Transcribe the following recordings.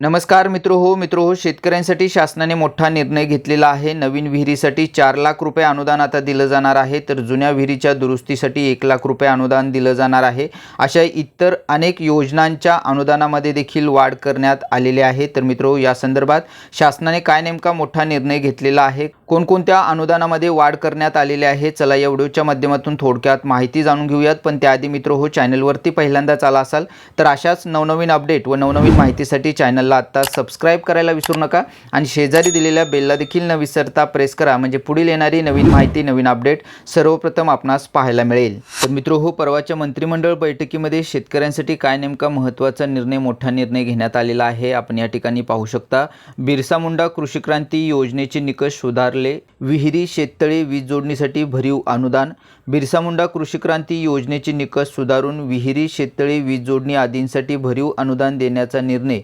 नमस्कार मित्र हो मित्र हो शेतकऱ्यांसाठी शासनाने मोठा निर्णय घेतलेला आहे. नवीन विहिरीसाठी चार लाख रुपये अनुदान आता दिलं जाणार आहे तर जुन्या विहिरीच्या दुरुस्तीसाठी एक लाख रुपये अनुदान दिलं जाणार आहे. अशा इतर अनेक योजनांच्या अनुदानामध्ये देखील वाढ करण्यात आलेली आहे. तर मित्र या संदर्भात शासनाने काय नेमका मोठा निर्णय घेतलेला आहे कोणकोणत्या अनुदानामध्ये वाढ करण्यात आलेली आहे चला या व्हिडिओच्या माध्यमातून थोडक्यात माहिती जाणून घेऊयात. पण त्याआधी मित्र हो चॅनलवरती पहिल्यांदाच आला असाल तर अशाच नवनवीन अपडेट व नवनवीन माहितीसाठी चॅनल चॅनलला आत्ता सबस्क्राईब करायला विसरू नका. आणि शेजारी दिलेल्या बेलला देखील न विसरता प्रेस करा. म्हणजे पुढील येणारी नवीन माहिती नवीन अपडेट सर्वप्रथम आपणास पाहायला मिळेल. तर मित्र हो परवाच्या मंत्रिमंडळ बैठकीमध्ये शेतकऱ्यांसाठी काय नेमका महत्त्वाचा निर्णय मोठा निर्णय घेण्यात आलेला आहे आपण या ठिकाणी पाहू शकता. बिरसा मुंडा कृषी क्रांती योजनेचे निकष सुधारले. विहिरी शेततळे वीज जोडणीसाठी भरीव अनुदान. बिरसा मुंडा कृषी क्रांती योजनेचे निकष सुधारून विहिरी शेततळे वीज जोडणी आदींसाठी भरीव अनुदान देण्याचा निर्णय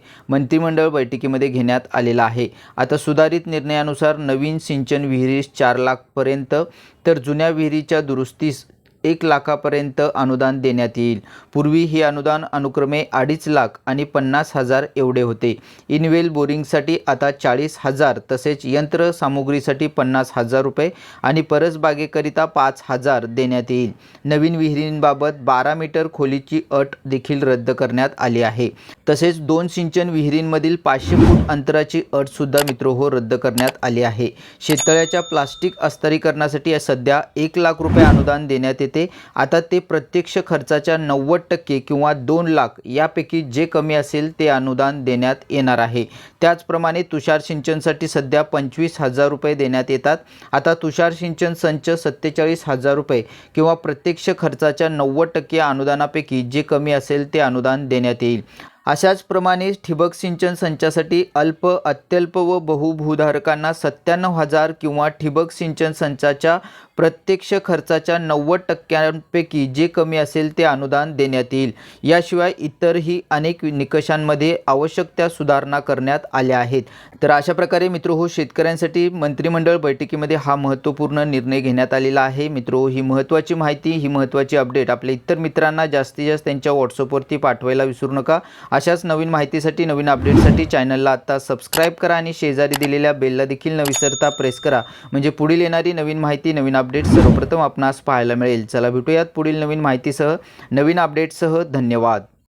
मंत्रिमंडळ बैठकीमध्ये घेण्यात आलेला आहे. आता सुधारित निर्णयानुसार नवीन सिंचन विहिरीस चार लाखपर्यंत तर जुन्या विहिरीच्या दुरुस्तीस एक लाखापर्यंत अनुदान देण्यात येईल. पूर्वी हे अनुदान अनुक्रमे अडीच लाख आणि पन्नास हजार एवढे होते. इनवेल बोरिंगसाठी आता चाळीस हजार तसेच यंत्रसामुग्रीसाठी पन्नास हजार रुपये आणि परसबागेकरिता पाच हजार देण्यात येईल. नवीन विहिरींबाबत बारा मीटर खोलीची अट देखील रद्द करण्यात आली आहे. तसेच दोन सिंचन विहिरींमधील पाचशे फूट अंतराची अटसुद्धा मित्रोहो रद्द करण्यात आली आहे. शेततळ्याच्या प्लास्टिक अस्तरीकरणासाठी सध्या एक लाख रुपये अनुदान देण्यात येते आता ते प्रत्यक्ष खर्चाच्या नव्वद टक्के किंवा दोन लाख यापैकी जे कमी असेल ते अनुदान देण्यात येणार आहे. त्याचप्रमाणे तुषार सिंचनसाठी सध्या पंचवीस हजार रुपये देण्यात येतात. आता तुषार सिंचन संच सत्तेचाळीस हजार रुपये किंवा प्रत्यक्ष खर्चाच्या नव्वद टक्के अनुदानापैकी जे कमी असेल ते अनुदान देण्यात येईल. अशाच प्रमाणे ठिबक सिंचन संचासाठी अल्प अत्यल्प व बहुभूधारकांना सत्त्याण्णव हजार किंवा ठिबक सिंचन संचाच्या प्रत्यक्ष खर्चाच्या नव्वद टक्क्यांपैकी जे कमी असेल ते अनुदान देण्यात येईल. याशिवाय इतरही अनेक निकषांमध्ये आवश्यक त्या सुधारणा करण्यात आल्या आहेत. तर अशा प्रकारे मित्र हो शेतकऱ्यांसाठी मंत्रिमंडळ बैठकीमध्ये हा महत्त्वपूर्ण निर्णय घेण्यात आलेला आहे. मित्र ही महत्त्वाची माहिती ही महत्त्वाची अपडेट आपल्या इतर मित्रांना जास्तीत जास्त त्यांच्या व्हॉट्सअपवरती पाठवायला विसरू नका. अशाच नवीन माहितीसाठी नवीन अपडेटसाठी चॅनलला आत्ता सबस्क्राईब करा आणि शेजारी दिलेल्या बेलला देखील न विसरता प्रेस करा. म्हणजे पुढील येणारी नवीन माहिती नवीन अपडेट सर्वप्रथम आपणास पाहायला मिळेल. चला भेटूयात पुढील नवीन माहितीसह. नवीन अपडेटसह धन्यवाद.